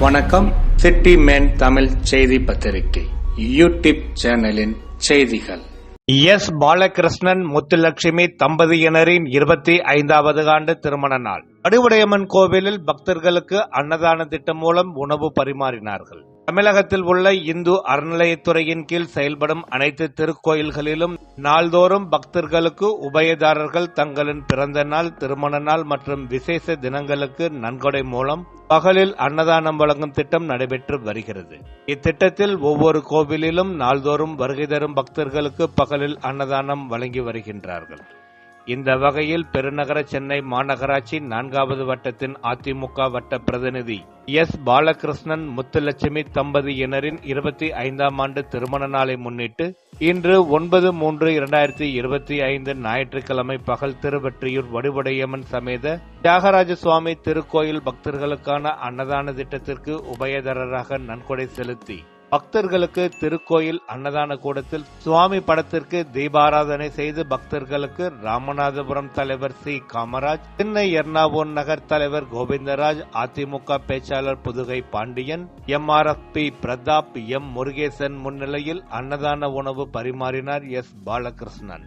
வணக்கம். City man Tamil செய்தி பத்திரிகை. யூடியூப் சேனலின் செய்திகள். எஸ். பாலகிருஷ்ணன் முத்துலட்சுமி தம்பதியினரின் இருபத்தி ஐந்தாவது ஆண்டு திருமண நாள். அடிவுடையம்மன் கோவிலில் பக்தர்களுக்கு அன்னதான திட்டம் மூலம் உணவு பரிமாறினார்கள். தமிழகத்தில் உள்ள இந்து அறநிலையத்துறையின் கீழ் செயல்படும் அனைத்து திருக்கோயில்களிலும் நாள்தோறும் பக்தர்களுக்கு உபயதாரர்கள் தங்களின் பிறந்த நாள் திருமண நாள் மற்றும் விசேஷ தினங்களுக்கு நன்கொடை மூலம் பகலில் அன்னதானம் வழங்கும் திட்டம் நடைபெற்று வருகிறது. இத்திட்டத்தில் ஒவ்வொரு கோவிலிலும் நாள்தோறும் வருகை தரும் பக்தர்களுக்கு பகலில் அன்னதானம் வழங்கி வருகின்றார்கள். இந்த வகையில் பெருநகர சென்னை மாநகராட்சி நான்காவது வட்டத்தின் அதிமுக வட்ட பிரதிநிதி எஸ். பாலகிருஷ்ணன் முத்துலட்சுமி தம்பதியினரின் இருபத்தி ஐந்தாம் ஆண்டு திருமண நாளை முன்னிட்டு இன்று ஒன்பது மூன்று இரண்டாயிரத்தி இருபத்தி ஐந்து ஞாயிற்றுக்கிழமை பகல் திருவெற்றியூர் வடுவடையம்மன் சமேத தியாகராஜ சுவாமி திருக்கோயில் பக்தர்களுக்கான அன்னதான திட்டத்திற்கு உபயதரராக நன்கொடை செலுத்தி பக்தர்களுக்கு திருக்கோயில் அன்னதான கூடத்தில் சுவாமி படத்திற்கு தீபாராதனை செய்து பக்தர்களுக்கு ராமநாதபுரம் தலைவர் சி. காமராஜ் சென்னை எர்ணாவூர் நகர் தலைவர் கோவிந்தராஜ் அதிமுக பேச்சாளர் Pudukai Pandiyan M R F P. Pratap M. Murugesan முன்னிலையில் அன்னதான உணவு பரிமாறினார் எஸ். பாலகிருஷ்ணன்.